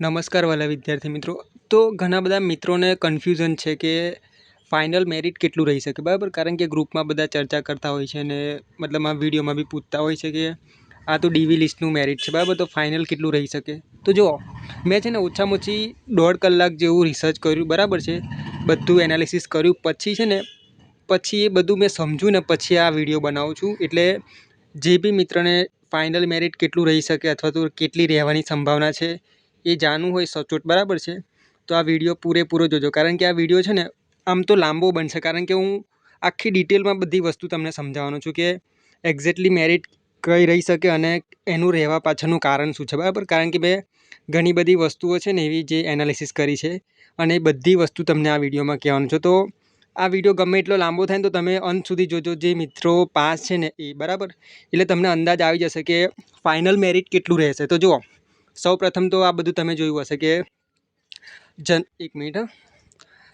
નમસ્કાર વાલા વિદ્યાર્થી મિત્રો. તો ઘણા બધા મિત્રોને કન્ફ્યુઝન છે કે ફાઇનલ મેરિટ કેટલું રહી શકે. બરાબર? કારણ કે ગ્રુપમાં બધા ચર્ચા કરતા હોય છે અને મતલબ આ વિડીયોમાં બી પૂછતા હોય છે કે આ તો ડીવી લિસ્ટનું મેરિટ છે. બરાબર? તો ફાઇનલ કેટલું રહી શકે? તો જુઓ, મેં છે ને ઓછામાં ઓછી દોઢ કલાક જેવું રિસર્ચ કર્યું. બરાબર છે? બધું એનાલિસિસ કર્યું. પછી છે ને, પછી એ બધું મેં સમજ્યું ને પછી આ વીડિયો બનાવું છું. એટલે જે બી મિત્રને ફાઇનલ મેરિટ કેટલું રહી શકે અથવા તો કેટલી રહેવાની સંભાવના છે એ જાણવું હોય સચોટ, બરાબર છે? તો આ વીડિયો પૂરેપૂરો જોજો. કારણ કે આ વીડિયો છે ને, આમ તો લાંબો બનશે. કારણ કે હું આખી ડિટેલમાં બધી વસ્તુ તમને સમજાવવાનો છું કે એક્ઝેક્ટલી મેરિટ કઈ રહી શકે અને એનું રહેવા પાછળનું કારણ શું છે, બરાબર? કારણ કે મેં ઘણી બધી વસ્તુઓ છે ને, એવી જે એનાલિસિસ કરી છે અને એ બધી વસ્તુ તમને આ વિડીયોમાં કહેવાનું છે. તો આ વીડિયો ગમે એટલો લાંબો થાય તો તમે અંત સુધી જોજો. જે મિત્રો પાસ છે ને, એ, બરાબર? એટલે તમને અંદાજ આવી જશે કે ફાઇનલ મેરિટ કેટલું રહેશે. તો જુઓ સૌ પ્રથમ તો આ બધું તમે જોયું હશે કે જન એક મિનિટ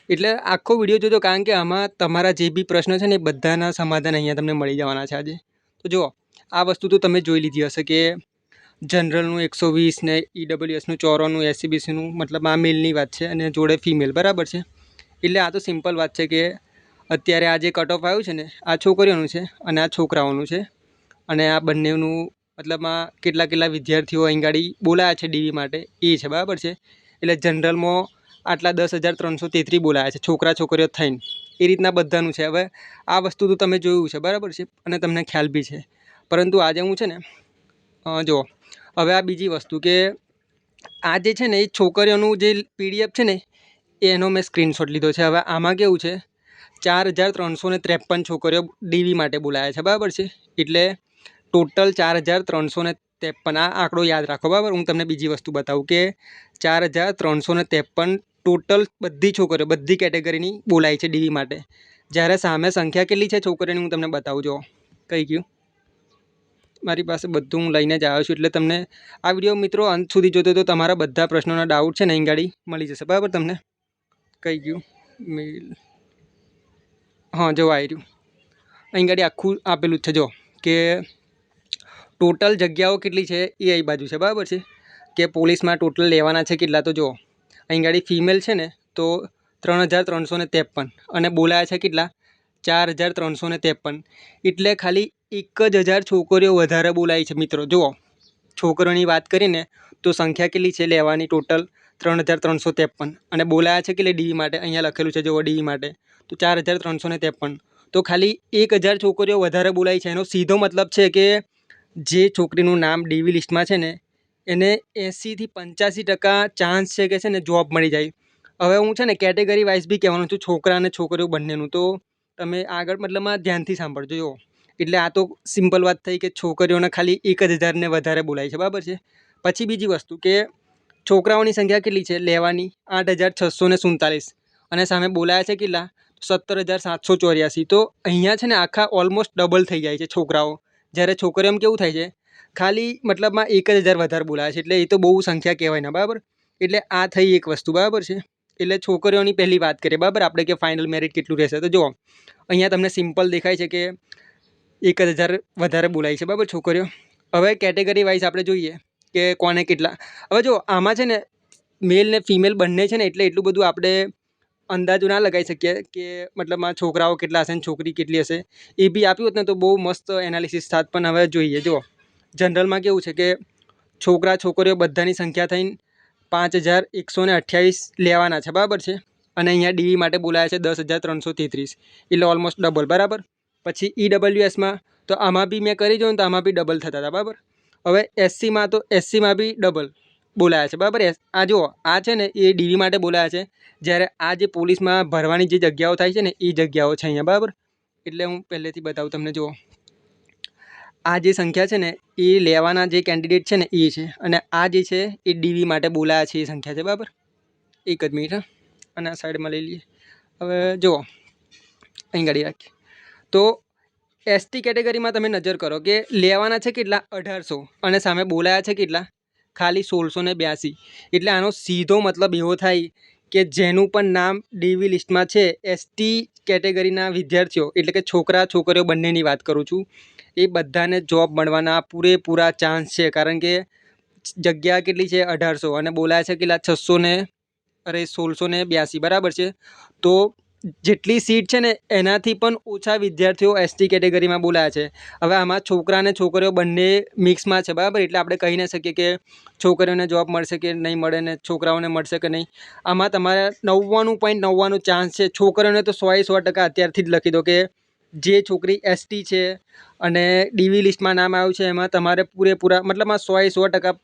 એટલે આખો વીડિયો જોજો, કારણ કે આમાં તમારા જે બી પ્રશ્ન છે ને એ બધાના સમાધાન અહીંયા તમને મળી જવાના છે આજે. તો જુઓ, આ વસ્તુ તો તમે જોઈ લીધી હશે કે જનરલનું એકસો વીસ ને ઈડબ્લ્યુએસનું ચોરોનું એસસીબીસીનું મતલબ આ મેલની વાત છે અને જોડે ફિમેલ, બરાબર છે? એટલે આ તો સિમ્પલ વાત છે કે અત્યારે આ જે કટ ઓફ આવ્યું છે ને, આ છોકરીઓનું છે અને આ છોકરાઓનું છે અને આ બંનેનું મતલબમાં કેટલા કેટલા વિદ્યાર્થીઓ અહીં ગાડી બોલાયા છે ડીવી માટે, એ છે, બરાબર છે? એટલે જનરલમાં આટલા દસ હજાર ત્રણસો તેત્રીસ બોલાયા છે, છોકરા છોકરીઓ થઈને. એ રીતના બધાનું છે. હવે આ વસ્તુ તો તમે જોયું છે, બરાબર છે? અને તમને ખ્યાલ બી છે. પરંતુ આજે હું છે ને જુઓ. હવે આ બીજી વસ્તુ કે આ જે છે ને, એ છોકરીઓનું જે પીડીએફ છે ને, એનો મેં સ્ક્રીનશોટ લીધો છે. હવે આમાં કેવું છે? ચાર હજાર ત્રણસો ને ત્રેપન છોકરીઓ ડીવી માટે બોલાયા છે, બરાબર છે? એટલે ટોટલ ચાર હજાર ત્રણસો ને ત્રેપન. આ આંકડો યાદ રાખો, બરાબર? હું તમને બીજી વસ્તુ બતાવું કે ચાર હજાર ત્રણસો ને ત્રેપન ટોટલ બધી છોકરીઓ, બધી કેટેગરીની બોલાય છે ડીવી માટે. જ્યારે સામે સંખ્યા કેટલી છે છોકરીઓની, હું તમને બતાવું જો કહી ગયું? મારી પાસે બધું હું લઈને જ આવ્યો છું, એટલે તમને આ વીડિયો મિત્રો અંત સુધી જોતો તો તમારા બધા પ્રશ્નોના ડાઉટ છે ને અહીં ગાડી મળી જશે, બરાબર તમને? કહી ગયું? મેલ હા જો આવી રહ્યું. અહીં ગાડી આખું આપેલું જ છે જો કે ટોટલ જગ્યાઓ કેટલી છે એ અહીં બાજુ છે, બરાબર છે? કે પોલીસમાં ટોટલ લેવાના છે કેટલા તો જુઓ. અહીં ગાડી ફિમેલ છે ને, તો ત્રણ હજાર ત્રણસો ને ત્રેપન અને બોલાયા છે કેટલા? ચાર હજાર ત્રણસો ને ત્રેપન. એટલે ખાલી એક જ હજાર છોકરીઓ વધારે બોલાય છે, મિત્રો. જુઓ. છોકરીઓની વાત કરીને તો સંખ્યા કેટલી છે લેવાની ટોટલ? ત્રણ હજાર ત્રણસો ત્રેપન. અને બોલાયા છે કેટલી? ડી માટે. અહીંયા લખેલું છે, જુઓ ડી માટે. તો ચાર હજાર ત્રણસો ત્રેપન. તો ખાલી એક હજાર છોકરીઓ વધારે બોલાય છે. એનો સીધો મતલબ છે કે જે છોકરીનું નામ ડીવી લિસ્ટમાં છે ને, એને એંસીથી પંચ્યાસી ટકા ચાન્સ છે કે છે ને જોબ મળી જાય. હવે હું છે ને કેટેગરી વાઇઝ બી કહેવાનું છું છોકરા અને છોકરીઓ બંનેનું. તો તમે આગળ મતલબમાં ધ્યાનથી સાંભળજો, જુઓ. એટલે આ તો સિમ્પલ વાત થઈ કે છોકરીઓને ખાલી એક જ હજારને વધારે બોલાય છે, બરાબર છે? પછી બીજી વસ્તુ કે છોકરાઓની સંખ્યા કેટલી છે? લેવાની આઠ હજાર છસો ને સુડતાલીસ. અને સામે બોલાયા છે કેટલા? સત્તર હજાર સાતસો ચોર્યાસી. તો અહીંયા છે ને આખા ઓલમોસ્ટ ડબલ થઈ જાય છે છોકરાઓ. જ્યારે છોકરીઓમાં કેવું થાય છે, ખાલી મતલબમાં એક જ હજાર વધારે બોલાવે છે, એટલે એ તો બહુ સંખ્યા કહેવાય ના, બરાબર? એટલે આ થઈ એક વસ્તુ, બરાબર છે? એટલે છોકરીઓની પહેલી વાત કરીએ, બરાબર? આપણે કે ફાઇનલ મેરિટ કેટલું રહેશે? તો જુઓ, અહીંયા તમને સિમ્પલ દેખાય છે કે એક જ હજાર વધારે બોલાય છે, બરાબર છોકરીઓ? હવે કેટેગરી વાઇઝ આપણે જોઈએ કે કોને કેટલા. હવે જો આમાં છે ને મેલ ને ફિમેલ બંને છે ને, એટલે એટલું બધું આપણે અંદાજો ના લગાવી શકીએ કે મતલબમાં છોકરાઓ કેટલા હશે ને છોકરી કેટલી હશે, એ બી આપ્યું હોત ને તો બહુ મસ્ત એનાલિસિસ થાત પણ હવે જોઈએ. જુઓ, જનરલમાં કેવું છે કે છોકરા છોકરીઓ બધાની સંખ્યા થઈને પાંચ હજાર એકસો ને અઠ્યાવીસ લેવાના છે. બરાબર છે? અને અહીંયા ડીવી માટે બોલાયા છે દસ હજાર ત્રણસો તેત્રીસ. એટલે ઓલમોસ્ટ ડબલ બરાબર? પછી ઈ ડબલ્યુએસમાં તો આમાં બી મેં કરી જોયું તો આમાં બી ડબલ થતા હતા. બરાબર? હવે એસસીમાં તો એસસીમાં બી ડબલ બોલાયા છે. બરાબર આ જુઓ, આ છે ને એ ડીવી માટે બોલાયા છે. જ્યારે આ જે પોલીસમાં ભરવાની જે જગ્યાઓ થાય છે ને, એ જગ્યાઓ છે અહીંયા. બરાબર? એટલે હું પહેલેથી બતાવું તમને, જુઓ. આ જે સંખ્યા છે ને, એ લેવાના જે કેન્ડિડેટ છે ને, એ છે. અને આ જે છે, એ ડીવી માટે બોલાયા છે એ સંખ્યા છે. બરાબર? એક જ મિનિટ અને આ સાઈડમાં લઈ લઈએ. હવે જુઓ. અહીં ગાડી રાખીએ. તો એસટી કેટેગરીમાં તમે નજર કરો કે લેવાના છે કેટલા? અઢારસો. અને સામે બોલાયા છે કેટલા? ખાલી સોળસો ને બ્યાસી. એટલે આનો સીધો મતલબ એવો થાય કે જેનું પણ નામ ડીવી લિસ્ટમાં છે, એસટી કેટેગરીના વિદ્યાર્થીઓ, એટલે કે છોકરા, છોકરીઓ બંનેની વાત કરું છું. એ બધાને જોબ મળવાના પૂરેપૂરા ચાન્સ છે, કારણ કે જગ્યા કેટલી છે? અઢારસો. અને બોલાય છે કેટલા? છસો ને, અરે સોળસો ને બ્યાસી. બરાબર છે? તો જેટલી સીટ છે ને, એનાથી પણ ઓછા વિદ્યાર્થીઓ એસટી કેટેગરીમાં બોલાયા છે. હવે આમાં છોકરા અને છોકરીઓ બંને મિક્સમાં છે, બરાબર? એટલે આપણે કહી ન શકીએ કે છોકરીઓને જોબ મળશે કે નહીં મળે ને છોકરાઓને મળશે કે નહીં. આમાં તમારે નવ્વાણું પોઈન્ટ નવ્વાણું ચાન્સ છે. છોકરીઓને તો સોએ સો ટકા અત્યારથી જ લખી દો કે જે છોકરી એસટી છે અને ડીવી લિસ્ટમાં નામ આવ્યું છે, એમાં તમારે પૂરેપૂરા મતલબમાં સોએ સો ટકા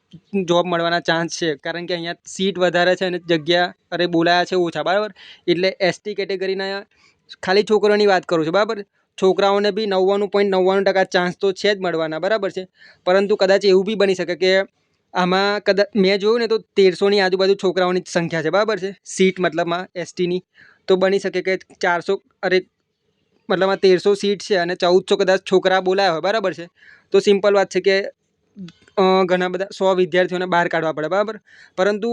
જોબ મળવાના ચાન્સ છે. કારણ કે અહીંયા સીટ વધારે છે અને જગ્યા, અરે બોલાયા છે ઓછા, બરાબર? એટલે એસટી કેટેગરીના ખાલી છોકરોની વાત કરું છું, બરાબર? છોકરાઓને બી નવ્વાણું પોઈન્ટ નવ્વાણું ટકા ચાન્સ તો છે જ મળવાના, બરાબર છે? પરંતુ કદાચ એવું બી બની શકે કે આમાં કદાચ, મેં જોયું ને તો તેરસોની આજુબાજુ છોકરાઓની સંખ્યા છે, બરાબર છે? સીટ મતલબમાં એસટીની તો બની શકે કે ચારસો, અરે મતલબમાં તેરસો સીટ છે અને ચૌદસો કદાચ છોકરા બોલાયા હોય, બરાબર છે? તો સિમ્પલ વાત છે કે ઘણા બધા સો વિદ્યાર્થીઓને બહાર કાઢવા પડે, બરાબર? પરંતુ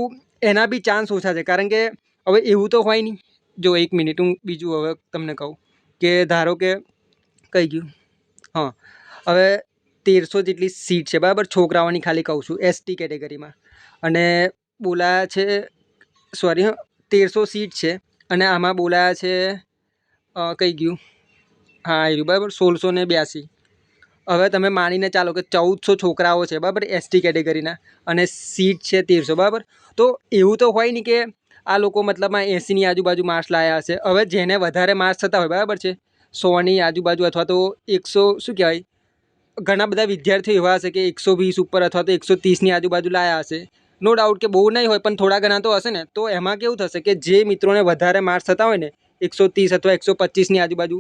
એના બી ચાન્સ ઓછા છે, કારણ કે હવે એવું તો હોય નહીં. જો એક મિનિટ, હું બીજું હવે તમને કહું કે ધારો કે કહી ગયું. હા, હવે તેરસો જેટલી સીટ છે, બરાબર? છોકરાઓની ખાલી કહું છું એસટી કેટેગરીમાં. અને બોલાયા છે સોરી તેરસો સીટ છે અને આમાં બોલાયા છે કહી ગયું. હા રહ્યું. બરાબર, સોળસો ને બ્યાસી. હવે તમે માનીને ચાલો કે ચૌદસો છોકરાઓ છે, બરાબર, એસટી કેટેગરીના અને સીટ છે તેરસો, બરાબર? તો એવું તો હોય નહીં કે આ લોકો મતલબમાં એંસીની આજુબાજુ માર્ક્સ લાવ્યા હશે. હવે જેને વધારે માર્ક્સ થતા હોય, બરાબર છે? સોની આજુબાજુ અથવા તો એકસો, શું કહેવાય? ઘણા બધા વિદ્યાર્થીઓ એવા હશે કે એકસો વીસ ઉપર અથવા તો એકસો ત્રીસની આજુબાજુ લાયા હશે. નો ડાઉટ કે બહુ નહીં હોય, પણ થોડા ઘણા તો હશે ને. તો એમાં કેવું થશે કે જે મિત્રોને વધારે માર્ક્સ થતા હોય ને એકસો ત્રીસ અથવા એકસો પચીસની આજુબાજુ,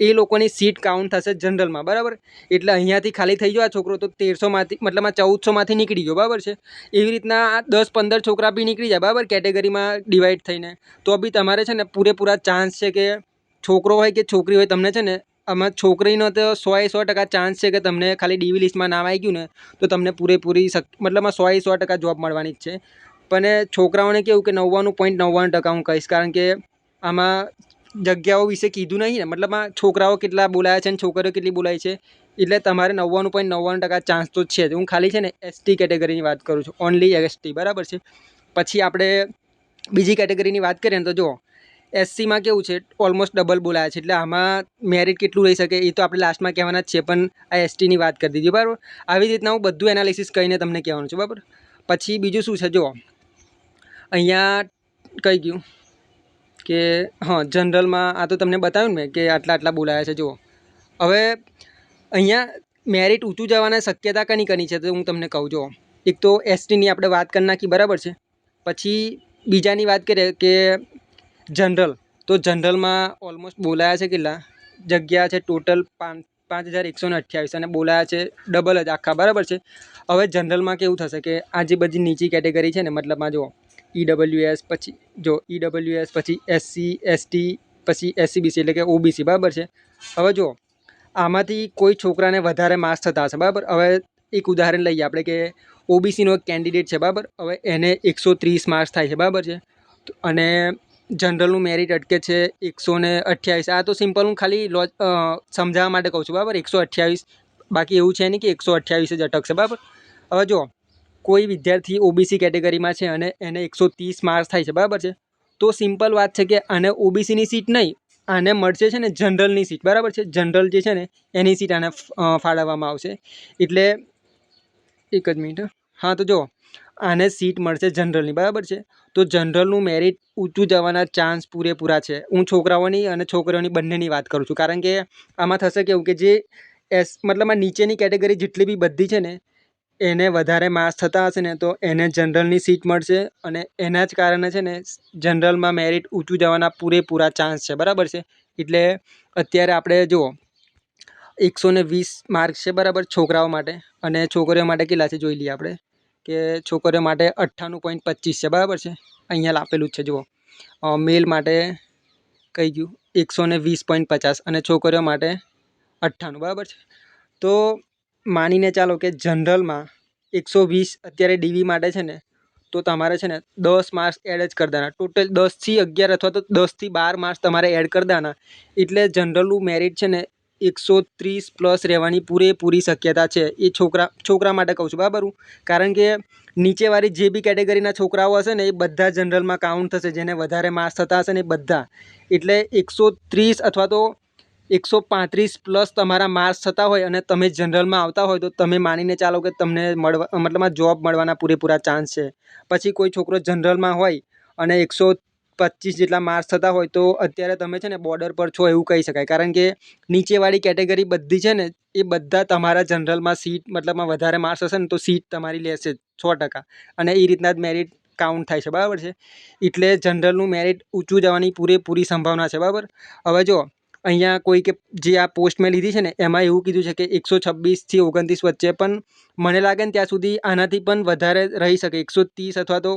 એ લોકોની સીટ કાઉન્ટ થશે જનરલમાં બરાબર? એટલે અહીંયાથી ખાલી થઈ ગયો આ છોકરો તો તેરસોમાંથી મતલબમાં ચૌદસોમાંથી નીકળી ગયો, બરાબર છે? એવી રીતના આ દસ પંદર છોકરા બી નીકળી જાય, બરાબર? કેટેગરીમાં ડિવાઈડ થઈને. તો બી તમારે છે ને પૂરેપૂરા ચાન્સ છે કે છોકરો હોય કે છોકરી હોય, તમને છે ને આમાં છોકરીનો તો સોએ સો ટકા ચાન્સ છે કે તમને ખાલી ડીવી લિસ્ટમાં નામ આવી ગયું ને, તો તમને પૂરેપૂરી મતલબમાં સોએ સો ટકા જોબ મળવાની જ છે. પણ છોકરાઓને કેવું કે નવ્વાણું પોઈન્ટ નવ્વાણું ટકા હું કહીશ, કારણ કે આમાં જગ્યાઓ વિશે કીધું નહીં ને. મતલબમાં છોકરાઓ કેટલા બોલાયા છે અને છોકરીઓ કેટલી બોલાય છે એટલે તમારે નવ્વાણું પોઈન્ટ નવ્વાણું ટકા ચાન્સ તો છે જ. હું ખાલી છે ને એસટી કેટેગરીની વાત કરું છું. ઓનલી એસટી બરાબર છે? પછી આપણે બીજી કેટેગરીની વાત કરીએ ને તો જુઓ. એસસીમાં કેવું છે? ઓલમોસ્ટ ડબલ બોલાયા છે. એટલે આમાં મેરિટ કેટલું રહી શકે એ તો આપણે લાસ્ટમાં કહેવાના જ છે, પણ આ એસટીની વાત કરી દીધી. બરાબર? આવી રીતના હું બધું એનાલિસિસ કરીને તમને કહેવાનું છું. બરાબર? પછી બીજું શું છે? જો અહીંયા કહી ગયું? કે, હા, જનરલમાં આ તો તમને બતાવ્યું મેં કે આટલા આટલા બોલાયા છે, જુઓ. હવે અહીંયા મેરિટ ઊંચું જવાના શક્યતા કની કની છે તો હું તમને કહું જો એક તો એસટીની આપણે વાત કરી નાખી, બરાબર છે? પછી બીજાની વાત કરીએ કે જનરલ. તો જનરલમાં ઓલમોસ્ટ બોલાયા છે કેટલા? જગ્યા છે ટોટલ પાંચ પાંચ હજાર એકસો ને અઠ્યાવીસ અને બોલાયા છે ડબલ જ આખા, બરાબર છે? હવે જનરલમાં કેવું થશે કે આ જે બધી નીચી કેટેગરી છે ને મતલબમાં જુઓ. ઈડબલ્યુએસ પછી, જો ઈડબલ્યુએસ પછી એસસી એસટી પછી એસસીબીસી એટલે કે ઓબીસી બરાબર છે? હવે જો, આમાંથી કોઈ છોકરાને વધારે માર્ક્સ થતા હશે, બરાબર? હવે એક ઉદાહરણ લઈએ આપણે કે ઓબીસીનો એક કેન્ડિડેટ છે, બરાબર? હવે એને એકસો ત્રીસ માર્ક્સ થાય છે, બરાબર છે? અને જનરલનું મેરિટ અટકે છે એકસો ને અઠ્યાવીસ. આ તો સિમ્પલ હું ખાલી લોજ સમજાવવા માટે કહું છું, બરાબર? એકસો અઠ્યાવીસ. બાકી એવું છે નહીં કે એકસો અઠ્યાવીસ જ અટકશે, બરાબર? હવે જુઓ કોઈ વિદ્યાર્થી ઓબીસી કેટેગરીમાં છે અને એને એકસો ત્રીસ માર્ક્સ થાય છે, બરાબર છે? તો સિમ્પલ વાત છે કે આને ઓબીસીની સીટ નહીં, આને મળશે છે ને જનરલની સીટ, બરાબર છે? જનરલ જે છે ને, એની સીટ આને ફાળવવામાં આવશે. એટલે એક જ મિનિટ, હા. તો જો આને સીટ મળશે જનરલની બરાબર છે? તો જનરલનું મેરિટ ઊંચું જવાના ચાન્સ પૂરેપૂરા છે. હું છોકરાઓની અને છોકરીઓની બંનેની વાત કરું છું. કારણ કે આમાં થશે કેવું કે જે એસ મતલબ આ નીચેની કેટેગરી જેટલી બી બધી છે ને એને વધારે માર્ક્સ થતા હશે ને તો એને જનરલની સીટ મળશે અને એના જ કારણે છે ને જનરલમાં મેરિટ ઊંચું જવાના પૂરેપૂરા ચાન્સ છે. બરાબર છે? એટલે અત્યારે આપણે જુઓ, એકસો ને વીસ માર્ક્સ છે બરાબર છોકરાઓ માટે. અને છોકરીઓ માટે કેટલા છે? જોઈ લઈએ આપણે કે છોકરીઓ માટે અઠ્ઠાણું પોઈન્ટ પચીસ છે. બરાબર છે? અહીંયા આપેલું જ છે. જુઓ મેલ માટે કહી ગયું? એકસો ને વીસ પોઈન્ટ પચાસ અને છોકરીઓ માટે અઠ્ઠાણું. બરાબર છે? તો માનીને ચાલો કે જનરલમાં એકસો વીસ અત્યારે ડીવી માટે છે ને, તો તમારે છે ને દસ માર્ક્સ એડ જ કરી દેવાના. ટોટલ દસથી અગિયાર અથવા તો દસથી બાર માર્ક્સ તમારે એડ કરી દેવાના. એટલે જનરલનું મેરિટ છે ને એકસો ત્રીસ પ્લસ રહેવાની પૂરેપૂરી શક્યતા છે. એ છોકરા છોકરા માટે કહું છું, બરાબર? કારણ કે નીચેવાળી જે બી કેટેગરીના છોકરાઓ હશે ને, એ બધા જનરલમાં કાઉન્ટ થશે, જેને વધારે માર્ક્સ થતા હશે ને એ બધા. એટલે એકસો ત્રીસ અથવા તો એકસો પાંત્રીસ પ્લસ તમારા માર્ક્સ થતા હોય અને તમે જનરલમાં આવતા હોય તો તમે માનીને ચાલો કે તમને મળવા મતલબમાં જોબ મળવાના પૂરેપૂરા ચાન્સ છે. પછી કોઈ છોકરો જનરલમાં હોય અને એકસો પચીસ જેટલા માર્ક્સ થતા હોય તો અત્યારે તમે છે ને બોર્ડર પર છો એવું કહી શકાય. કારણ કે નીચેવાળી કેટેગરી બધી છે ને, એ બધા તમારા જનરલમાં સીટ મતલબમાં વધારે માર્ક્સ હશે ને તો સીટ તમારી લેશે સો ટકા. અને એ રીતના જ મેરિટ કાઉન્ટ થાય છે. બરાબર છે? એટલે જનરલનું મેરિટ ઊંચું જવાની પૂરેપૂરી સંભાવના છે. બરાબર? હવે જો અહીંયા કોઈ કે જે આ પોસ્ટ મેં લીધી છે ને, એમાં એવું કીધું છે કે એકસો છવ્વીસથી ઓગણત્રીસ વચ્ચે પણ મને લાગે ને ત્યાં સુધી આનાથી પણ વધારે રહી શકે. એકસો ત્રીસ અથવા તો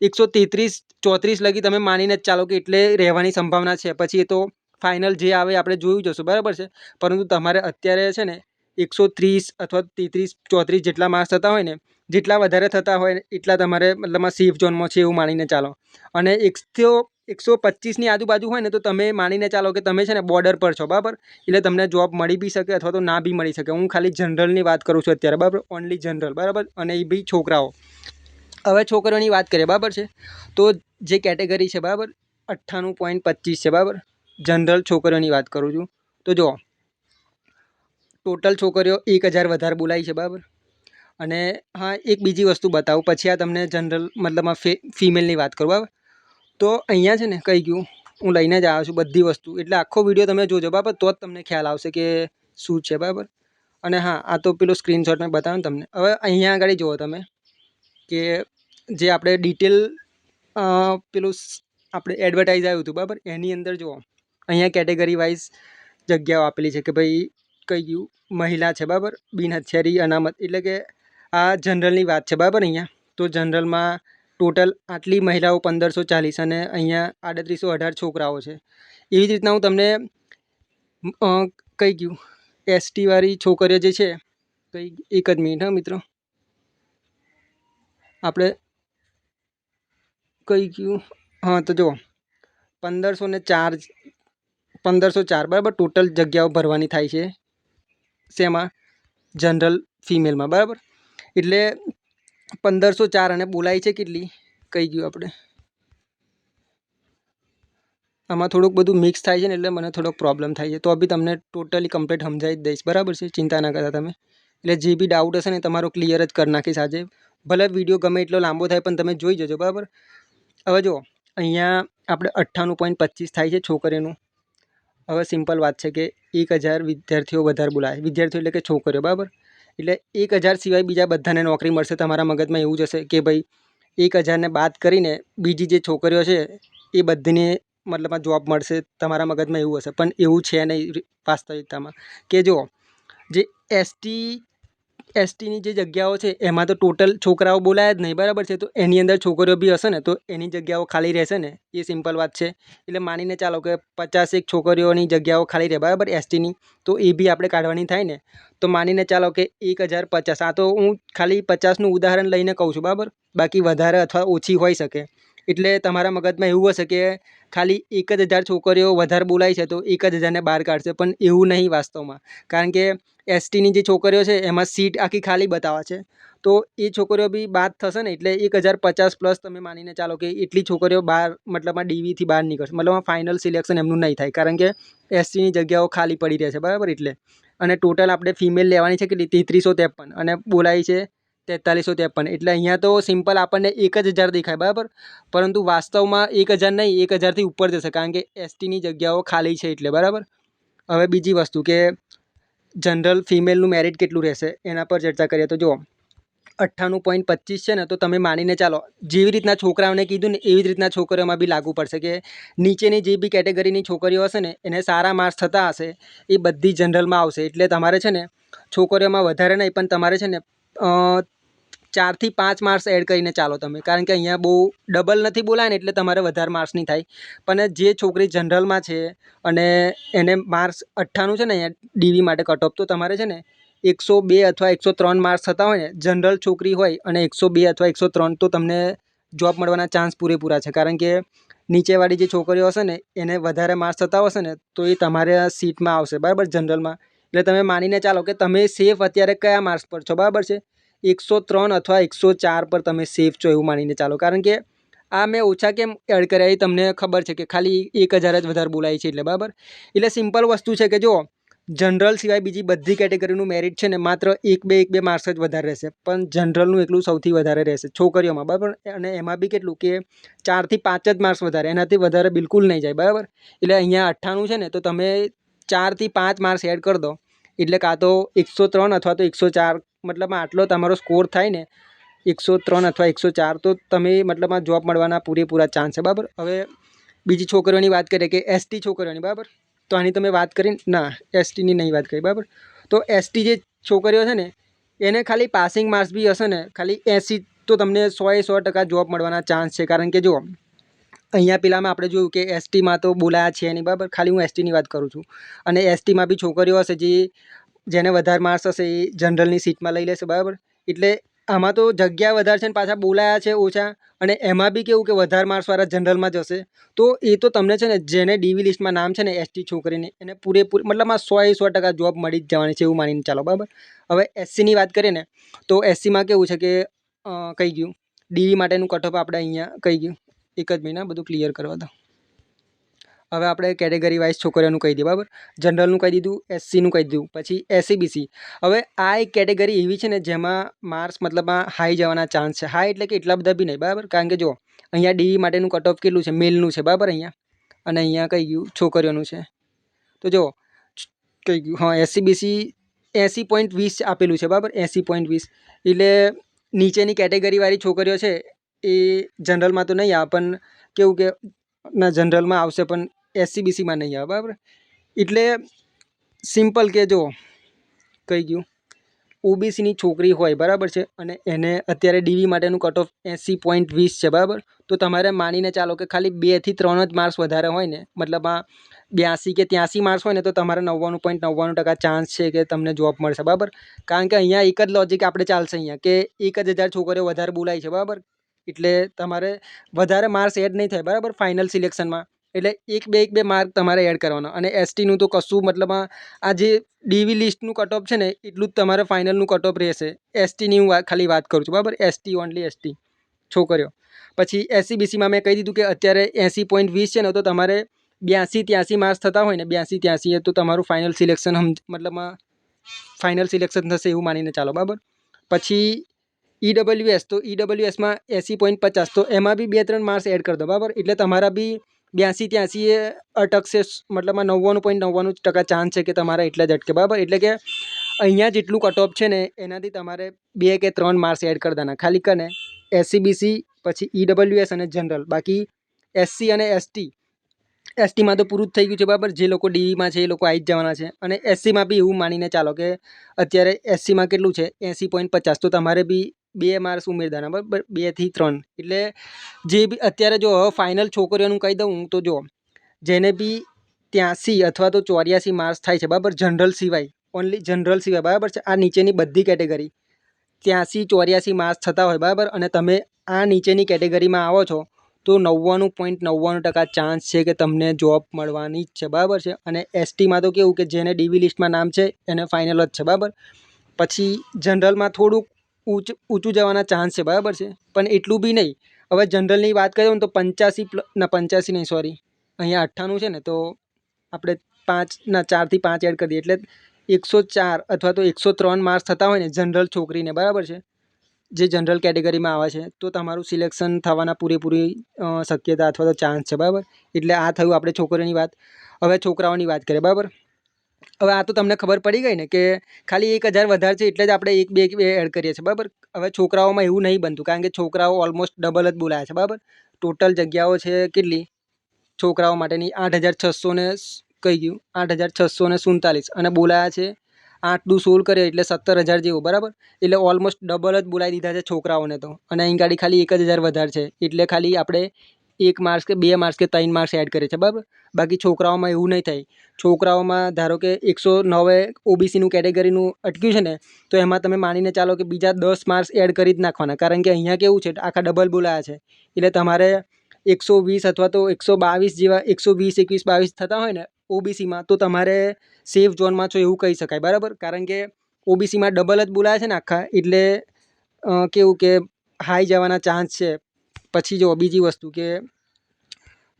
એકસો તેત્રીસ, ચોત્રીસ લગી તમે માનીને જ ચાલો કે એટલે રહેવાની સંભાવના છે. પછી એ તો ફાઇનલ જે આવે આપણે જોયું જશું બરાબર છે? પરંતુ તમારે અત્યારે છે ને એકસો ત્રીસ અથવા તેત્રીસ, ચોત્રીસ જેટલા માર્ક્સ થતા હોય ને, જેટલા વધારે થતા હોય એટલા તમારે મતલબમાં સેફ ઝોનમાં છે એવું માનીને ચાલો. અને એકસો એકસો પચીસની આજુબાજુ હોય ને તો તમે માનીને ચાલો કે તમે છે ને બોર્ડર પર છો, બરાબર? એટલે તમને જોબ મળી બી શકે અથવા તો ના બી મળી શકે. હું ખાલી જનરલની વાત કરું છું અત્યારે, બરાબર? ઓનલી જનરલ બરાબર? અને એ બી છોકરાઓ. હવે છોકરીઓની વાત કરીએ, બરાબર છે? તો જે કેટેગરી છે, બરાબર? અઠ્ઠાણું પોઈન્ટ પચીસ છે, બરાબર? જનરલ છોકરીઓની વાત કરું છું. તો જુઓ. ટોટલ છોકરીઓ એક હજાર વધારે બોલાય છે, બરાબર? અને હા, એક બીજી વસ્તુ બતાવું. પછી આ તમને જનરલ મતલબમાં ફે ફિમેલની વાત કરું, બરાબર? તો અહીંયા છે ને કહી ગયું, હું લઈને જ આવ્યો છું બધી વસ્તુ. એટલે આખો વીડિયો તમે જોજો, બરાબર? તો જ તમને ખ્યાલ આવશે કે શું છે, બરાબર? અને હા, આ તો પેલો સ્ક્રીનશોટ મેં બતાવ્યો તમને. હવે અહીંયા આગળ જુઓ તમે કે જે આપણે ડિટેલ પેલું આપણે એડવર્ટાઇઝ આવ્યું હતું, બરાબર? એની અંદર જુઓ. અહીંયા કેટેગરી વાઇઝ જગ્યાઓ આપેલી છે કે ભાઈ કઈ ગયું, મહિલા છે, બરાબર? બિન હથિયારી અનામત, એટલે કે આ જનરલની વાત છે, બરાબર અહીંયા? તો જનરલમાં ટોટલ આટલી મહિલાઓ પંદરસો ચાલીસ અને અહીંયા આડત્રીસો અઢાર છોકરાઓ છે. એવી જ રીતના હું તમને કહી ગયું. એસટીવાળી છોકરીઓ જે છે, કઈ એક જ મિનિટ, હા, મિત્રો. આપણે કઈ ગયું, હા, તો જુઓ. પંદરસો ને ચાર, પંદરસો ચાર, બરાબર? ટોટલ જગ્યાઓ ભરવાની થાય છે. શેમાં? જનરલ ફિમેલમાં, બરાબર? એટલે પંદરસો ચાર અને બોલાય છે કેટલી? કહી ગયું આપણે. આમાં થોડુંક બધું મિક્સ થાય છે ને એટલે મને થોડોક પ્રોબ્લેમ થાય છે. તો બી તમને ટોટલી કમ્પ્લીટ સમજાવી જ દઈશ. બરાબર છે? ચિંતા ના કરતા તમે. એટલે જે બી ડાઉટ હશે ને તમારો ક્લિયર જ કરી નાખીશ આજે. ભલે વીડિયો ગમે એટલો લાંબો થાય પણ તમે જોઈ જજો. બરાબર? હવે જુઓ. અહીંયા આપણે અઠ્ઠાણું પોઈન્ટ પચીસ થાય છે છોકરીનું. હવે સિમ્પલ વાત છે કે એક હજાર વિદ્યાર્થીઓ વધારે બોલાય. વિદ્યાર્થીઓ એટલે કે છોકરીઓ. બરાબર? એટલે એક હજાર સિવાય બીજા બધાને નોકરી મળશે તમારા મગજમાં એવું હશે કે ભાઈ, એક હજારને બાદ કરીને બીજી જે છોકરીઓ છે, એ બધીને મતલબમાં જોબ મળશે તમારા મગજમાં એવું હશે. પણ એવું છે નહીં વાસ્તવિકતામાં. કે જો જે એસટી એસટીની જે જગ્યાઓ છે, એમાં તો ટોટલ છોકરાઓ બોલાયા જ નહીં, બરાબર છે? તો એની અંદર છોકરીઓ બી હશે ને, તો એની જગ્યાઓ ખાલી રહેશે ને? એ સિમ્પલ વાત છે. એટલે માનીને ચાલો કે પચાસેક છોકરીઓની જગ્યાઓ ખાલી રહે, બરાબર એસટીની? તો એ બી આપણે કાઢવાની થાય ને? તો માનીને ચાલો કે એક હજાર પચાસ. આ તો હું ખાલી પચાસનું ઉદાહરણ લઈને કહું છું, બરાબર? બાકી વધારે અથવા ઓછી હોઈ શકે. એટલે તમારા મગજમાં એવું હશે કે ખાલી એક જ હજાર છોકરીઓ વધારે બોલાય છે તો એક જ હજારને બહાર કાઢશે. પણ એવું નહીં વાસ્તવમાં. કારણ કે એસટીની જે છોકરીઓ છે એમાં સીટ આખી ખાલી બતાવે છે. તો એ છોકરીઓ બી બાદ થશે ને એટલે એક હજાર પચાસ પ્લસ તમે માનીને ચાલો કે એટલી છોકરીઓ બહાર મતલબમાં ડીવીથી બહાર નીકળશે. મતલબમાં ફાઇનલ સિલેક્શન એમનું નહીં થાય. કારણ કે એસટીની જગ્યાઓ ખાલી પડી રહે છે. બરાબર? એટલે. અને ટોટલ આપણે ફિમેલ લેવાની છે કેટલી? તેત્રીસો ત્રેપન. અને બોલાય છે તેતાલીસો ત્રેપન. એટલે અહીંયા તો સિમ્પલ આપણને એક જ હજાર દેખાય, બરાબર? પરંતુ વાસ્તવમાં એક હજાર નહીં, એક હજારથી ઉપર જશે, કારણ કે એસટીની જગ્યાઓ ખાલી છે એટલે, બરાબર? હવે બીજી વસ્તુ કે જનરલ ફિમેલનું મેરિટ કેટલું રહેશે, એના પર ચર્ચા કરીએ તો જુઓ, અઠ્ઠાણું પોઈન્ટ પચીસ છે ને, તો તમે માનીને ચાલો, જેવી રીતના છોકરાઓને કીધું ને, એવી જ રીતના છોકરીઓમાં બી લાગુ પડશે કે નીચેની જે બી કેટેગરીની છોકરીઓ હશે ને, એને સારા માર્ક્સ થતા હશે, એ બધી જનરલમાં આવશે. એટલે તમારે છે ને, છોકરીઓમાં વધારે નહીં, પણ તમારે છે ને ચારથી પાંચ માર્ક્સ એડ કરીને ચાલો તમે. કારણ કે અહીંયા બહુ ડબલ નથી બોલાય ને એટલે તમારે વધારે માર્ક્સ નહીં થાય. પણ જે છોકરી જનરલમાં છે અને એને માર્ક્સ અઠ્ઠાણું છે ને અહીંયા ડીવી માટે કટઓફ તો તમારે છે ને એકસો બે અથવા એકસો ત્રણ માર્ક્સ થતા હોય ને જનરલ છોકરી હોય અને એકસો બે અથવા એકસો ત્રણ, તો તમને જોબ મળવાના ચાન્સ પૂરેપૂરા છે. કારણ કે નીચેવાળી જે છોકરીઓ હશે ને, એને વધારે માર્ક્સ થતા હશે ને, તો એ તમારા સીટમાં આવશે. બરાબર? જનરલમાં એટલે તમે માનીને ચાલો કે તમે સેફ અત્યારે કયા માર્ક્સ પર છો. બરાબર છે? એકસો ત્રણ અથવા એકસો ચાર પર તમે સેફ છો એવું માનીને ચાલો. કારણ કે આ મેં ઓછા કેમ એડ કર્યા એ તમને ખબર છે કે ખાલી એક હજાર જ વધારે બોલાય છે એટલે બરાબર? એટલે સિમ્પલ વસ્તુ છે કે જો જનરલ સિવાય બીજી બધી કેટેગરીનું મેરિટ છે ને માત્ર એક બે એક બે માર્ક્સ જ વધારે રહેશે. પણ જનરલનું એટલું સૌથી વધારે રહેશે છોકરીઓમાં, બરાબર? અને એમાં બી કેટલું કે ચારથી પાંચ જ માર્ક્સ વધારે, એનાથી વધારે બિલકુલ નહીં જાય, બરાબર? એટલે અહીંયા અઠ્ઠાણું છે ને, તો તમે ચારથી પાંચ માર્ક્સ એડ કરી દો. એટલે કાં તો એકસો ત્રણ અથવા તો એકસો ચાર મતલબમાં આટલો તમારો સ્કોર થાય ને, એકસો ત્રણ અથવા એકસો ચાર, તો તમે મતલબમાં જોબ મળવાના પૂરેપૂરા ચાન્સ છે, બરાબર? હવે બીજી છોકરીઓની વાત કરીએ કે એસટી છોકરીઓની, બરાબર? તો આની તમે વાત કરી, ના એસટીની નહીં વાત કરી, બરાબર? તો એસટી જે છોકરીઓ છે ને, એને ખાલી પાસિંગ માર્ક્સ બી હશે ને, ખાલી એસી તો તમને સોએ સો ટકા જોબ મળવાના ચાન્સ છે, કારણ કે જો, અહીંયા પેલામાં આપણે જોયું કે એસટીમાં તો બોલાયા છે નહીં, બરાબર? ખાલી હું એસટીની વાત કરું છું. અને એસટીમાં બી છોકરીઓ હશે જે જેને વધારે માર્ક્સ હશે એ જનરલની સીટમાં લઈ લેશે, બરાબર? એટલે આમાં તો જગ્યા વધારે છે ને પાછા બોલાયા છે ઓછા, અને એમાં બી કેવું કે વધારે માર્ક્સવાળા જનરલમાં જશે તો એ તો તમને છે ને જેને ડીવી લિસ્ટમાં નામ છે ને એસટી છોકરીને એને પૂરેપૂરી મતલબમાં સો એ સો ટકા જોબ મળી જ જવાની છે એવું માનીને ચાલો, બરાબર? હવે એસસીની વાત કરીએ ને, તો એસસીમાં કેવું છે કે કહી ગયું ડીવી માટેનું કટઓફ આપણે અહીંયા કહી ગયું. એક જ મહિના બધું ક્લિયર કરવા દો. હવે આપણે કેટેગરી વાઇઝ છોકરીઓનું કહી દઈએ, બરાબર? જનરલનું કહી દીધું એસસીનું કહી દીધું, પછી એસસીબીસી હવે આ એક કેટેગરી એવી છે ને જેમાં માર્ક્સ મતલબમાં હાઈ જવાના ચાન્સ છે. હાઈ એટલે કે એટલા બધા બી નહીં, બરાબર? કારણ કે જો અહીંયા ડીવી માટેનું કટ ઓફ કેટલું છે? મેલનું છે, બરાબર અહીંયા? અને અહીંયા કહી ગયું? છોકરીઓનું છે. તો જો કહી ગયું? હા એસસીબીસી એંસી પોઈન્ટ વીસ આપેલું છે, બરાબર? એંસી પોઈન્ટ વીસ. એટલે નીચેની કેટેગરીવાળી છોકરીઓ છે, એ જનરલમાં તો નહીં આ પણ કેવું કે ના, જનરલમાં આવશે, પણ એસસીબીસીમાં નહીં આવે, બરાબર? એટલે સિમ્પલ કે જો કહી ગયું, ઓબીસીની છોકરી હોય, બરાબર છે, અને એને અત્યારે ડીવી માટેનું કટ ઓફ એંસી પોઈન્ટ વીસ છે, બરાબર? તો તમારે માનીને ચાલો કે ખાલી બેથી ત્રણ જ માર્ક્સ વધારે હોય ને, મતલબ આ બ્યાસી કે ત્યાંસી માર્ક્સ હોય ને, તો તમારે નવ્વાણું પોઈન્ટ નવ્વાણું ટકા ચાન્સ છે કે તમને જોબ મળશે, બરાબર? કારણ કે અહીંયા એક જ લોજિક આપણે ચાલશે અહીંયા, કે એક જ હજાર છોકરીઓ વધારે બોલાય છે, બરાબર? એટલે તમારે વધારે માર્ક્સ એડ નહીં થાય, બરાબર? ફાઇનલ સિલેક્શનમાં એટલે એક બે એક બે માર્ક તમારે એડ કરવાના. અને એસટીનું તો કશું મતલબમાં આ જે ડીવી લિસ્ટનું કટઓફ છે ને, એટલું જ તમારે ફાઇનલનું કટઓફ રહેશે. એસટીની હું ખાલી વાત કરું છું, બરાબર? એસટી ઓનલી એસટી છોકરીઓ. પછી એસસીબીસીમાં મેં કહી દીધું કે અત્યારે એંસી પોઈન્ટ વીસ છે ને, તો તમારે બ્યાસી ત્યાંસી માર્ક્સ થતા હોય ને, બ્યાસી ત્યાંસી તો તમારું ફાઇનલ સિલેક્શન મતલબમાં ફાઇનલ સિલેક્શન થશે એવું માનીને ચાલો, બરાબર? પછી ઈડબલ્યુએસ તો ઈડબલ્યુએસમાં એંસી પોઈન્ટ પચાસ. તો એમાં બી બે ત્રણ માર્ક્સ એડ કરી દો, બરાબર? એટલે તમારા બી બ્યાસી ત્યાંસી એ અટકશે મતલબમાં નવ્વાણું પોઈન્ટ નવ્વાણું ટકા ચાન્સ છે કે તમારા એટલા જ અટકે, બરાબર? એટલે કે અહીંયા જેટલું કટઓફ છે ને, એનાથી તમારે બે કે ત્રણ માર્ક્સ એડ કરી દેવાના. ખાલી કને એસસીબીસી પછી ઈડબલ્યુએસ અને જનરલ. બાકી એસસી અને એસટી એસટીમાં તો પૂરું જ થઈ ગયું છે, બરાબર? જે લોકો ડીવીમાં છે, એ લોકો આવી જ જવાના છે. અને એસસીમાં બી એવું માનીને ચાલો કે અત્યારે એસસીમાં કેટલું છે? એંસી પોઈન્ટ પચાસ. તો તમારે બી બે માર્ક્સ ઉમેરવાના બરાબર? બેથી ત્રણ. એટલે જે બી અત્યારે જો ફાઇનલ છોકરીઓનું કહી દઉં તો જો, જેને બી ત્યાંસી અથવા તો ચોર્યાસી માર્ક્સ થાય છે, બરાબર? જનરલ સિવાય ઓનલી જનરલ સિવાય, બરાબર છે? આ નીચેની બધી કેટેગરી. ત્યાંસી, ચોર્યાસી માર્ક્સ થતા હોય, બરાબર? અને તમે આ નીચેની કેટેગરીમાં આવો છો, તો નવ્વાણું પોઈન્ટ નવ્વાણું ટકા ચાન્સ છે કે તમને જોબ મળવાની જ છે, બરાબર છે? અને એસટીમાં તો કેવું કે જેને ડીવી લિસ્ટમાં નામ છે, એને ફાઇનલ જ છે, બરાબર? પછી જનરલમાં થોડુંક ઊંચ, ઊંચું જવાના ચાન્સ છે, બરાબર છે? પણ એટલું બી નહીં. હવે જનરલની વાત કરીએ ને તો પંચ્યાસી ના, પંચ્યાસી નહીં સોરી અહીંયા અઠ્ઠાણું છે ને, તો આપણે પાંચ, ના, ચારથી પાંચ એડ કરી દઈએ. એટલે એકસો ચાર અથવા તો એકસો ત્રણ માર્ક્સ થતા હોય ને જનરલ છોકરીને, બરાબર છે? જે જનરલ કેટેગરીમાં આવે છે, તો તમારું સિલેક્શન થવાના પૂરેપૂરી શક્યતા અથવા તો ચાન્સ છે, બરાબર? એટલે આ થયું આપણે છોકરીઓની વાત. હવે છોકરાઓની વાત કરીએ, બરાબર? હવે આ તો તમને ખબર પડી ગઈ ને કે ખાલી એક હજાર વધારે છે એટલે જ આપણે એક બે બે એડ કરીએ છીએ, બરાબર? હવે છોકરાઓમાં એવું નહીં બનતું, કારણ કે છોકરાઓ ઓલમોસ્ટ ડબલ જ બોલાયા છે, બરાબર? ટોટલ જગ્યાઓ છે કેટલી? છોકરાઓ માટેની આઠ હજાર છસો ને કહી ગયું, આઠ હજાર છસો ને સુડતાલીસ અને બોલાયા છે આઠ દુ સોળ કરે એટલે સત્તર હજાર જેવું, બરાબર? એટલે ઓલમોસ્ટ ડબલ જ બોલાવી દીધા છે છોકરાઓને તો. અને અહીં ગાડી ખાલી એક જ હજાર વધારે છે, એટલે ખાલી આપણે એક માર્ક્સ કે બે માર્ક્સ કે ત્રણ માર્ક્સ એડ કરે છે, બરાબર? બાકી છોકરાઓમાં એવું નહીં થાય. છોકરાઓમાં ધારો કે એકસો નવે ઓબીસીનું કેટેગરીનું અટક્યું છે ને, તો એમાં તમે માનીને ચાલો કે બીજા દસ માર્ક્સ એડ કરી જ નાખવાના. કારણ કે અહીંયા કેવું છે, આખા ડબલ બોલાયા છે. એટલે તમારે એકસો વીસ અથવા તો એકસો બાવીસ જેવા, એકસો વીસ, એકવીસ, બાવીસ થતા હોય ને ઓબીસીમાં તો તમારે સેફ ઝોનમાં છો એવું કહી શકાય, બરાબર? કારણ કે ઓબીસીમાં ડબલ જ બોલાયા છે ને આખા, એટલે કેવું કે હાઈ જવાના ચાન્સ છે. પછી જો બીજી વસ્તુ કે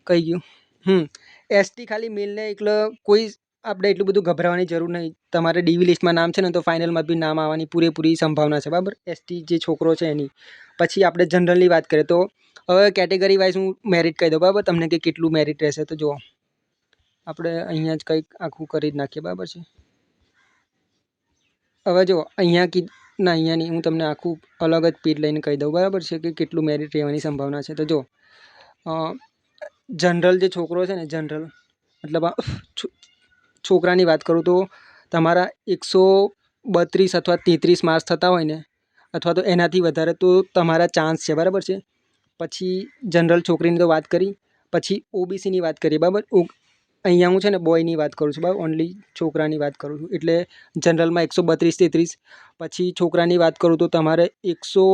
કહી ગયું. હમ એસટી ખાલી મેલને એકલો કોઈ આપણે એટલું બધું ગભરાવાની જરૂર નહીં. તમારે ડીવી લિસ્ટમાં નામ છે ને તો ફાઇનલમાં બી નામ આવવાની પૂરેપૂરી સંભાવના છે, બરાબર? એસટી જે છોકરો છે એની. પછી આપણે જનરલની વાત કરીએ તો હવે કેટેગરી વાઇઝ હું મેરિટ કહી દઉં, બરાબર? તમને કે કેટલું મેરિટ રહેશે તો જુઓ આપણે અહીંયા જ કંઈક આખું કરી જ નાખીએ, બરાબર છે? હવે જો અહીંયા કી ના, અહીંયા નહીં. હું તમને આખું અલગ જ પેજ લઈને કહી દઉં. બરાબર છે કે કેટલું મેરિટ રહેવાની સંભાવના છે? તો જો જનરલ જે છોકરો છે ને જનરલ મતલબ આ છોકરાની વાત કરું તો તમારા એકસો બત્રીસ અથવા તેત્રીસ માર્ક્સ થતા હોય ને, અથવા તો એનાથી વધારે તો તમારા ચાન્સ છે. બરાબર છે? પછી જનરલ છોકરીની તો વાત કરી. પછી ઓબીસીની વાત કરીએ બરાબર? અહીંયા હું છે ને બોયની વાત કરું છું, બરાબર? ઓનલી છોકરાની વાત કરું છું. એટલે જનરલમાં એકસો બત્રીસ તેત્રીસ. પછી છોકરાની વાત કરું તો તમારે એકસો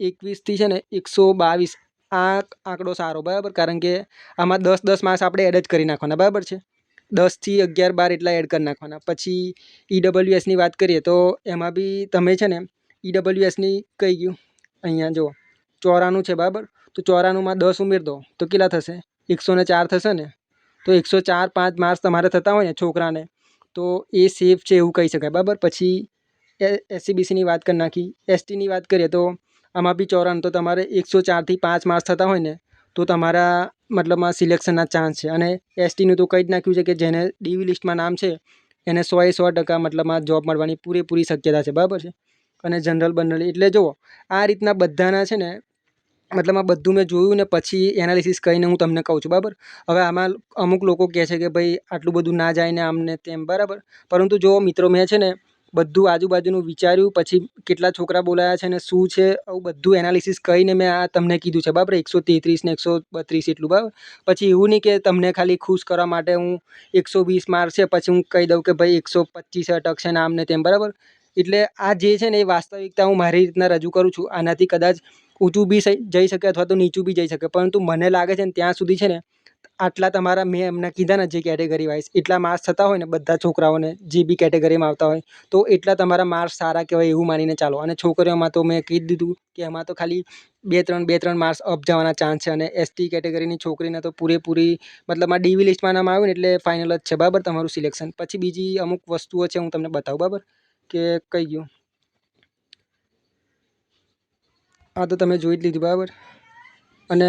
એકવીસથી છે ને એકસો બાવીસ આ આંકડો સારો, બરાબર? કારણ કે આમાં દસ દસ માસ આપણે એડ જ કરી નાખવાના, બરાબર છે? દસથી અગિયાર બાર એટલા એડ કરી નાખવાના. પછી ઈડબલ્યુએસની વાત કરીએ તો એમાં બી તમે છે ને ઈડબલ્યુએસની કહી ગયું? અહીંયા જુઓ. ચોરાનું છે, બરાબર? તો ચોરાનુંમાં દસ ઉમેર દો તો કેટલા થશે? એકસો ચાર થશે ને? તો એકસો ચાર પાંચ માર્ક્સ તમારે થતા હોય ને છોકરાને, તો એ સેફ છે એવું કહી શકાય. બરાબર? પછી એસસીબીસીની વાત કરી નાખી. એસટીની વાત કરીએ તો આમાં બી ચોરાનું તો તમારે એકસો ચારથી પાંચ માર્ક્સ થતા હોય ને, તો તમારા મતલબમાં સિલેક્શનના ચાન્સ છે. અને એસટીનું તો કહી જ નાખ્યું છે કે જેને ડીવી લિસ્ટમાં નામ છે, એને સો એ સો ટકા મતલબમાં જોબ મળવાની પૂરેપૂરી શક્યતા છે. બરાબર છે? અને જનરલ બનરલ એટલે જુઓ, આ રીતના બધાના છે ને મતલબ આ બધું મેં જોયું ને પછી એનાલિસિસ કરીને હું તમને કહું છું, બરાબર? હવે આમાં અમુક લોકો કહે છે કે ભાઈ, આટલું બધું ના જાય ને આમ ને તેમ, બરાબર? પરંતુ જો મિત્રો મેં છે ને બધું આજુબાજુનું વિચાર્યું, પછી કેટલા છોકરા બોલાયા છે ને શું છે, આવું બધું એનાલિસિસ કરીને મેં આ તમને કીધું છે, બરાબર? એકસો તેત્રીસ ને એકસો બત્રીસ એટલું, બરાબર? પછી એવું નહીં કે તમને ખાલી ખુશ કરવા માટે હું એકસો વીસ માર્ક છે, પછી હું કહી દઉં કે ભાઈ, એકસો પચીસ અટકશે ને આમ ને તેમ, બરાબર? એટલે આ જે છે ને એ વાસ્તવિકતા હું મારી રીતના રજૂ કરું છું. આનાથી કદાચ ઊંચું બી જઈ શકે અથવા તો નીચું બી જઈ શકે. પરંતુ મને લાગે છે ને ત્યાં સુધી છે ને આટલા તમારા મેં એમના કીધા ને જે કેટેગરી વાઇઝ એટલા માર્ક્સ થતા હોય ને બધા છોકરાઓને જે બી કેટેગરીમાં આવતા હોય, તો એટલા તમારા માર્ક્સ સારા કહેવાય એવું માનીને ચાલો. અને છોકરીઓમાં તો મેં કહી દીધું કે એમાં તો ખાલી બે ત્રણ બે ત્રણ માર્ક્સ અપ જવાના ચાન્સ છે. અને એસટી કેટેગરીની છોકરીને તો પૂરેપૂરી મતલબમાં ડીવી લિસ્ટમાં નામ આવ્યું ને એટલે ફાઇનલ જ છે. બરાબર તમારું સિલેક્શન પછી બીજી અમુક વસ્તુઓ છે હું તમને બતાવું. બરાબર? કે કઈ ગયું? આ તો તમે જોઈ જ લીધું, બરાબર? અને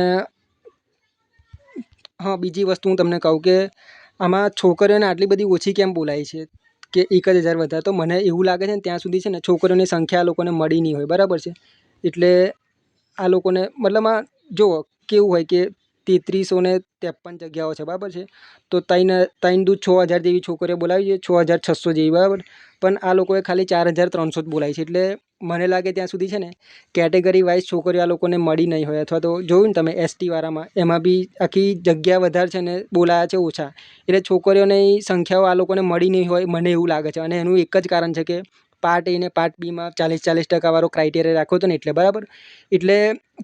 હા, બીજી વસ્તુ હું તમને કહું કે આમાં છોકરીઓને આટલી બધી ઓછી કેમ બોલાય છે? કે એક જ હજાર વધારે, તો મને એવું લાગે છે ને ત્યાં સુધી છે ને છોકરીઓની સંખ્યા આ લોકોને મળી નહીં હોય, બરાબર છે? એટલે આ લોકોને મતલબમાં જુઓ કેવું હોય કે તેત્રીસો ને ત્રેપન જગ્યાઓ છે, બરાબર છે? તો ત્રણ ત્રણ છ હજાર જેવી છોકરીઓ બોલાવી છે છ હજાર છસો જેવી, બરાબર? પણ આ લોકોએ ખાલી ચાર હજાર ત્રણસો જ બોલાવી છે, એટલે મને લાગે ત્યાં સુધી છે ને કેટેગરી વાઇઝ છોકરીઓ આ લોકોને મળી નહીં હોય. અથવા તો જોયું ને તમે એસટીવાળામાં એમાં બી આખી જગ્યા વધારે છે ને બોલાયા છે ઓછા. એટલે છોકરીઓની સંખ્યાઓ આ લોકોને મળી નહીં હોય, મને એવું લાગે છે. અને એનું એક જ કારણ છે કે પાર્ટ એ ને પાર્ટ બીમાં ચાલીસ ચાલીસ ટકાવાળો ક્રાઇટેરિયા રાખ્યો હતો ને એટલે બરાબર. એટલે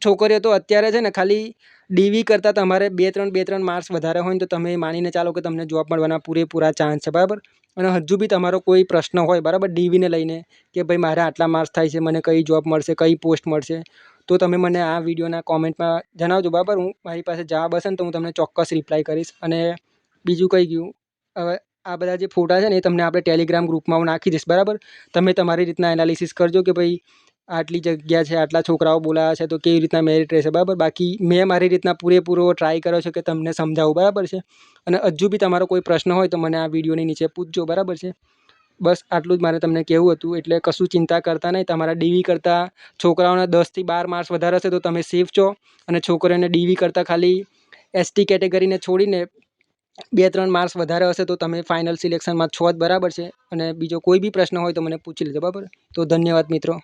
છોકરીઓ તો અત્યારે છે ને ખાલી ડીવી કરતાં તમારે બે ત્રણ બે ત્રણ માર્ક્સ વધારે હોય ને તો તમે માનીને ચાલો કે તમને જોબ મળવાના પૂરેપૂરા ચાન્સ છે. બરાબર? અને હજુ બી તમારો કોઈ પ્રશ્ન હોય, બરાબર, ડીવીને લઈને કે ભાઈ મારે આટલા માર્ક્સ થાય છે, મને કઈ જોબ મળશે, કઈ પોસ્ટ મળશે, તો તમે મને આ વિડીયોના કોમેન્ટમાં જણાવજો, બરાબર? હું મારી પાસે જવાબ હશે ને તો હું તમને ચોક્કસ રિપ્લાય કરીશ. અને બીજું કહી ગયું? હવે આ બધા જે ફોટા છે ને એ તમને આપણે ટેલિગ્રામ ગ્રુપમાં હું નાખી દઈશ, બરાબર? તમે તમારી રીતના એનાલિસિસ કરજો કે ભાઈ આટલી જગ્યા છે, આટલા છોકરાઓ બોલાયા છે, તો કેવી રીતના મેરિટ રહેશે? બરાબર? બાકી મેં મારી રીતના પૂરેપૂરો ટ્રાય કર્યો છે કે તમને સમજાવું, બરાબર છે? અને હજુ બી તમારો કોઈ પ્રશ્ન હોય તો મને આ વિડીયોની નીચે પૂછજો, બરાબર છે? બસ આટલું જ મારે તમને કહેવું હતું, એટલે કશું ચિંતા કરતા નહીં. તમારા ડીવી કરતાં છોકરાઓને દસથી બાર માર્ક્સ વધારે હશે તો તમે સેફ છો. અને છોકરીઓને ડીવી કરતાં ખાલી એસટી કેટેગરીને છોડીને બે ત્રણ માર્ક્સ વધારે હશે તો તમે ફાઇનલ સિલેક્શનમાં છો જ, બરાબર છે? અને બીજો કોઈ બી પ્રશ્ન હોય તો મને પૂછી લેજો, બરાબર? તો ધન્યવાદ મિત્રો.